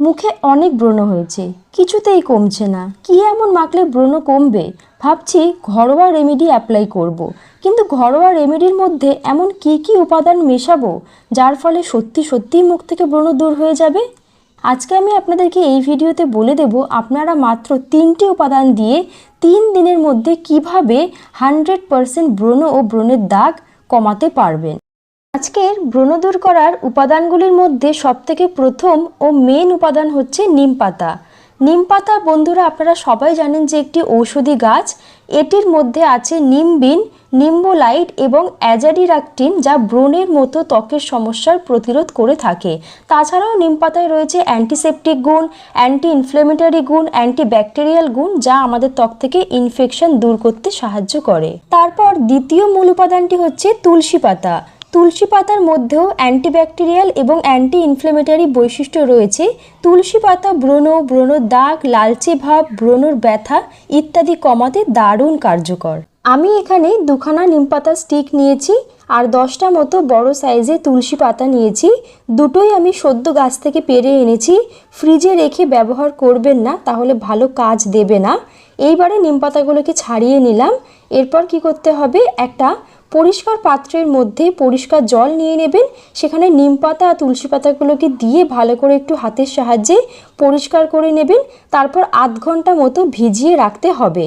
মুখে অনেক ব্রণ হয়েছে। কিছুতেই কমছে না। কি এমন মাখলে ব্রণ কমবে? ভাবছি ঘরোয়া রেমেডি অ্যাপ্লাই করব। কিন্তু ঘরোয়া রেমেডির মধ্যে এমন কি কি উপাদান মেশাবো, যার ফলে সত্যি সত্যিই মুখ থেকে ব্রণ দূর হয়ে যাবে? আজকে আমি আপনাদেরকে এই ভিডিওতে বলে দেব আপনারা মাত্র তিনটি উপাদান দিয়ে তিন দিনের মধ্যে কীভাবে হান্ড্রেড পারসেন্ট ব্রণ ও ব্রণের দাগ কমাতে পারবেন। আজকের ব্রণ দূর করার উপাদানগুলির মধ্যে সবথেকে প্রথম ও মেন উপাদান হচ্ছে নিম পাতা। নিম পাতা, বন্ধুরা, আপনারা সবাই জানেন যে একটি ঔষধি গাছ। এটির মধ্যে আছে নিমবিন নিম্বোলাইট এবং অ্যাজাডিরাকটিন যা ব্রণের মতো ত্বকের সমস্যার প্রতিরোধ করে থাকে। তাছাড়াও নিম পাতায় রয়েছে অ্যান্টিসেপটিক গুণ অ্যান্টি ইনফ্লেমেটরি গুণ অ্যান্টিব্যাকটেরিয়াল গুণ যা আমাদের ত্বক থেকে ইনফেকশন দূর করতে সাহায্য করে। তারপর দ্বিতীয় মূল উপাদানটি হচ্ছে তুলসী পাতা। তুলসী পাতার মধ্যেও অ্যান্টিব্যাকটেরিয়াল এবং অ্যান্টি ইনফ্লেমেটরি বৈশিষ্ট্য রয়েছে। তুলসী পাতা ব্রণ ব্রণ দাগ, লালচে ভাব, ব্রণর ব্যথা ইত্যাদি কমাতে দারুণ কার্যকর। আমি এখানে দুখানা নিম পাতা স্টিক নিয়েছি আর দশটা মতো বড় সাইজে তুলসী পাতা নিয়েছি। দুটোই আমি সদ্য গাছ থেকে পেরে এনেছি। ফ্রিজে রেখে ব্যবহার করবেন না, তাহলে ভালো কাজ দেবে না। এইবারে নিম পাতাগুলোকে ছাড়িয়ে নিলাম। এরপর কি করতে হবে? একটা পরিষ্কার পাত্রের মধ্যে পরিষ্কার জল নিয়ে নেবেন। সেখানে নিম পাতা আর তুলসী পাতাগুলোকে দিয়ে ভালো করে একটু হাতের সাহায্যে পরিষ্কার করে নেবেন। তারপর আধ ঘণ্টা মতো ভিজিয়ে রাখতে হবে।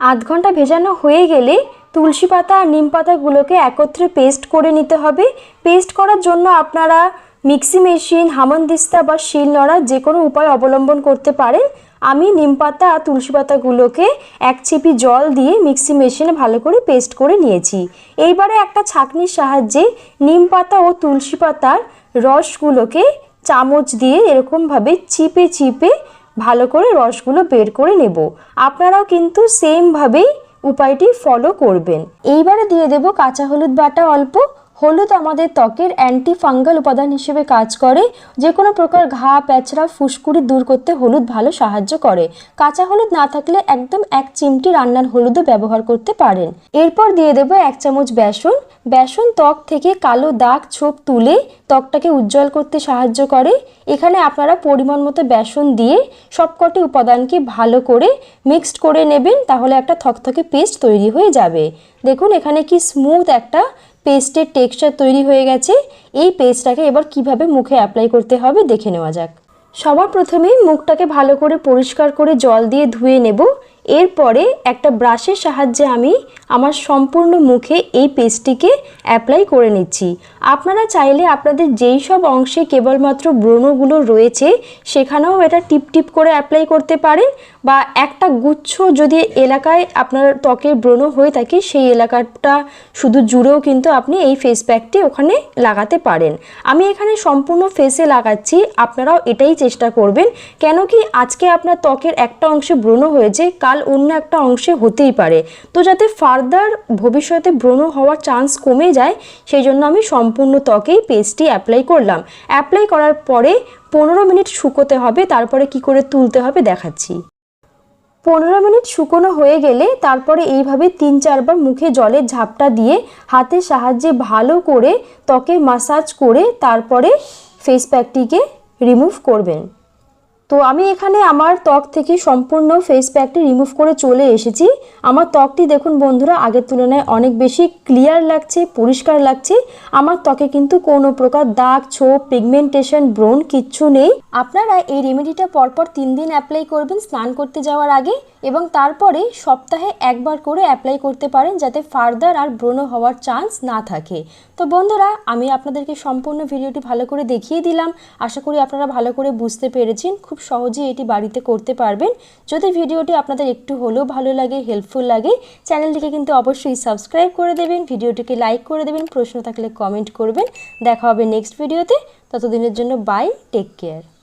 আধ ঘণ্টা ভেজানো হয়ে গেলে তুলসী পাতা আর নিম পাতাগুলোকে একত্রে পেস্ট করে নিতে হবে। পেস্ট করার জন্য আপনারা মিক্সি মেশিন, হামনদিস্তা বা শিলনোড়া যে কোনো উপায় অবলম্বন করতে পারেন। আমি নিম পাতা আর তুলসী পাতাগুলোকে এক চিপি জল দিয়ে মিক্সি মেশিনে ভালো করে পেস্ট করে নিয়েছি। এইবারে একটা ছাঁকনির সাহায্যে নিম পাতা ও তুলসী পাতার রসগুলোকে চামচ দিয়ে এরকমভাবে চিপে চিপে ভালো করে রসগুলো বের করে নেব। আপনারাও কিন্তু সেমভাবেই উপায়টি ফলো করবেন। এইবারে দিয়ে দেব কাঁচা হলুদ বাটা অল্প হলুদ আমাদের ত্বকের অ্যান্টি ফাঙ্গাল উপাদান হিসেবে কাজ করে। যে কোনো প্রকার ঘা, প্যাচড়া, ফুসকুড়ি দূর করতে হলুদ ভালো সাহায্য করে। কাঁচা হলুদ না থাকলে একদম এক চিমটি রান্নার হলুদও ব্যবহার করতে পারেন। এরপর দিয়ে দেবো এক চামচ বেসন। বেসন ত্বক থেকে কালো দাগ, ছোপ তুলে ত্বকটাকে উজ্জ্বল করতে সাহায্য করে। এখানে আপনারা পরিমাণ মতো বেসন দিয়ে সবকটি উপাদানকে ভালো করে মিক্সড করে নেবেন, তাহলে একটা থকথকে পেস্ট তৈরি হয়ে যাবে। দেখুন এখানে কি স্মুথ একটা পেস্টের টেক্সচার তৈরি হয়ে গেছে। এই পেস্টটাকে এবার কীভাবে মুখে অ্যাপ্লাই করতে হবে, দেখে নেওয়া যাক। সবার প্রথমে মুখটাকে ভালো করে পরিষ্কার করে জল দিয়ে ধুয়ে নেব। এরপরে একটা ব্রাশের সাহায্যে আমি আমার সম্পূর্ণ মুখে এই পেস্টটিকে অ্যাপ্লাই করে নিচ্ছি। আপনারা চাইলে আপনাদের যেই সব অংশে কেবলমাত্র ব্রণগুলো রয়েছে, সেখানেও এটা টিপ টিপ করে অ্যাপ্লাই করতে পারেন বা একটা গুচ্ছ যদি এলাকায় আপনার ত্বকের ব্রণ হয়ে থাকে, সেই এলাকাটা শুধু জুড়েও কিন্তু আপনি এই ফেস প্যাকটি ওখানে লাগাতে পারেন। আমি এখানে সম্পূর্ণ ফেসে লাগাচ্ছি, আপনারাও এটাই চেষ্টা করবেন। কেন কি আজকে আপনার ত্বকের একটা অংশে ব্রণ হয়েছে, কাল অন্য একটা অংশে হতেই পারে। তো যাতে ফার্দার ভবিষ্যতে ব্রণ হওয়ার চান্স কমে যায়, সেই জন্য আমি সম্পূর্ণ ত্বকেই পেস্টটি অ্যাপ্লাই করলাম। অ্যাপ্লাই করার পরে পনেরো মিনিট শুকোতে হবে, তারপরে কি করে তুলতে হবে দেখাচ্ছি। পনেরো মিনিট শুকনো হয়ে গেলে তারপরে এইভাবে তিন চারবার মুখে জলের ঝাপটা দিয়ে হাতের সাহায্যে ভালো করে ত্বকে মাসাজ করে তারপরে ফেস প্যাকটিকে রিমুভ করবেন। তো আমি এখানে আমার ত্বক থেকে সম্পূর্ণ ফেস প্যাকটি রিমুভ করে চলে এসেছি। আমার ত্বকটি দেখুন বন্ধুরা, আগের তুলনায় অনেক বেশি ক্লিয়ার লাগছে, পরিষ্কার লাগছে। আমার ত্বকে কিন্তু কোনো প্রকার দাগ, ছোপ পিগমেন্টেশন ব্রণ কিচ্ছু নেই। আপনারা এই রেমেডিটা পরপর তিন দিন অ্যাপ্লাই করবেন স্নান করতে যাওয়ার আগে এবং তারপরে সপ্তাহে একবার করে অ্যাপ্লাই করতে পারেন যাতে ফার্দার আর ব্রণ হওয়ার চান্স না থাকে। তো বন্ধুরা, আমি আপনাদেরকে সম্পূর্ণ ভিডিওটি ভালো করে দেখিয়ে দিলাম। আশা করি আপনারা ভালো করে বুঝতে পেরেছেন। খুব সহজেই এটি বাড়িতে করতে পারবেন। যদি ভিডিওটি আপনাদের একটু হলেও ভালো লাগে হেল্পফুল লাগে, চ্যানেলটিকে কিন্তু অবশ্যই সাবস্ক্রাইব করে দেবেন, ভিডিওটিকে লাইক করে দেবেন, প্রশ্ন থাকলে কমেন্ট করবেন। দেখা হবে নেক্সট ভিডিওতে ততদিনের জন্য বাই টেক কেয়ার